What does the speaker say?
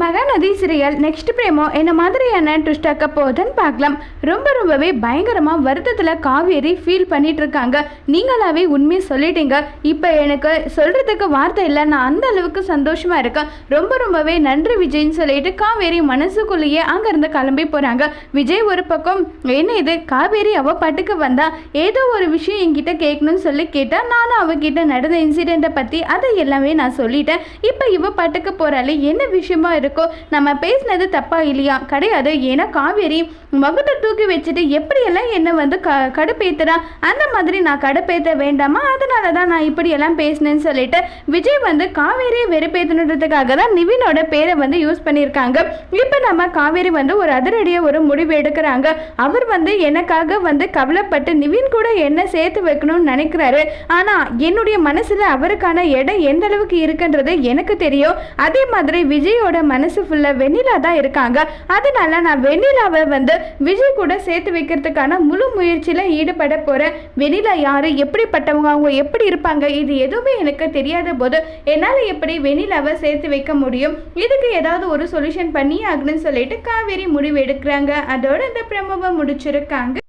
Mahanadi serial next பிரேமோ என்ன மாதிரியான twist ஆக்க போகுதுன்னு பார்க்கலாம். ரொம்ப ரொம்பவே பயங்கரமாக வருத்தத்தில் காவேரி ஃபீல் பண்ணிட்டு இருக்காங்க. நீங்களாவே உண்மையை சொல்லிட்டீங்க. இப்போ எனக்கு சொல்கிறதுக்கு வார்த்தை இல்லை. நான் அந்த அளவுக்கு சந்தோஷமாக இருக்கேன். ரொம்ப ரொம்பவே நன்றி விஜய்னு சொல்லிட்டு காவேரி மனசுக்குள்ளேயே அங்கேருந்து கிளம்பி போகிறாங்க விஜய் ஒரு பக்கம் என்ன இது? காவேரி அவ பாட்டுக்கு வந்தா? ஏதோ ஒரு விஷயம் என்கிட்ட கேட்கணும்னு சொல்லி கேட்டால் நானும் அவகிட்ட நடந்த இன்சிடெண்ட்டை பற்றி அதை எல்லாமே நான் சொல்லிட்டேன். இப்போ இவ பாட்டுக்கு போகிறாளே என்ன விஷயமா இருக்கோ? நம்ம பேசினது தப்பா இல்லையா? கிடையாது. ஏன்னா காவேரி வகுத்தை தூக்கி வச்சுட்டு எப்படியெல்லாம் என்னை வந்து க கடுப்பேத்துறா? அந்த மாதிரி நான் கடுப்பேற்ற வேண்டாமா? அதனால தான் நான் இப்படியெல்லாம் பேசினேன்னு சொல்லிட்டு விஜய் வந்து காவேரியை வெறுப்பேற்றணுன்றதுக்காக தான் நிவினோட பேரை வந்து யூஸ் பண்ணியிருக்காங்க. இப்போ நம்ம காவேரி வந்து ஒரு அதிரடியாக ஒரு முடிவு எடுக்கிறாங்க. அவர் வந்து எனக்காக வந்து கவலைப்பட்டு நிவின் கூட என்ன சேர்த்து வைக்கணும்னு நினைக்கிறாரு. ஆனால் என்னுடைய மனசில் அவருக்கான இடம் எந்த அளவுக்கு இருக்குன்றது எனக்கு தெரியும். அதே மாதிரி விஜயோட மனசு ஃபுல்லாக வெண்ணிலா தான் இருக்காங்க. அதனால நான் வெண்ணிலாவை வந்து விஜய் கூட சேர்த்து வைக்கிறதுக்கான முழு முயற்சியில் ஈடுபட போகிறேன் வெண்ணிலா யார்? எப்படிப்பட்டவங்க? அவங்க எப்படி இருப்பாங்க? இது எதுவுமே எனக்கு தெரியாத போது என்னால் எப்படி வெண்ணிலாவை சேர்த்து வைக்க முடியும்? இதுக்கு ஏதாவது ஒரு சொல்யூஷன் பண்ணி ஆகணும்னு சொல்லிட்டு காவேரி முடிவு எடுக்கிறாங்க. அதோட இந்த பிரமவை முடிச்சிருக்காங்க.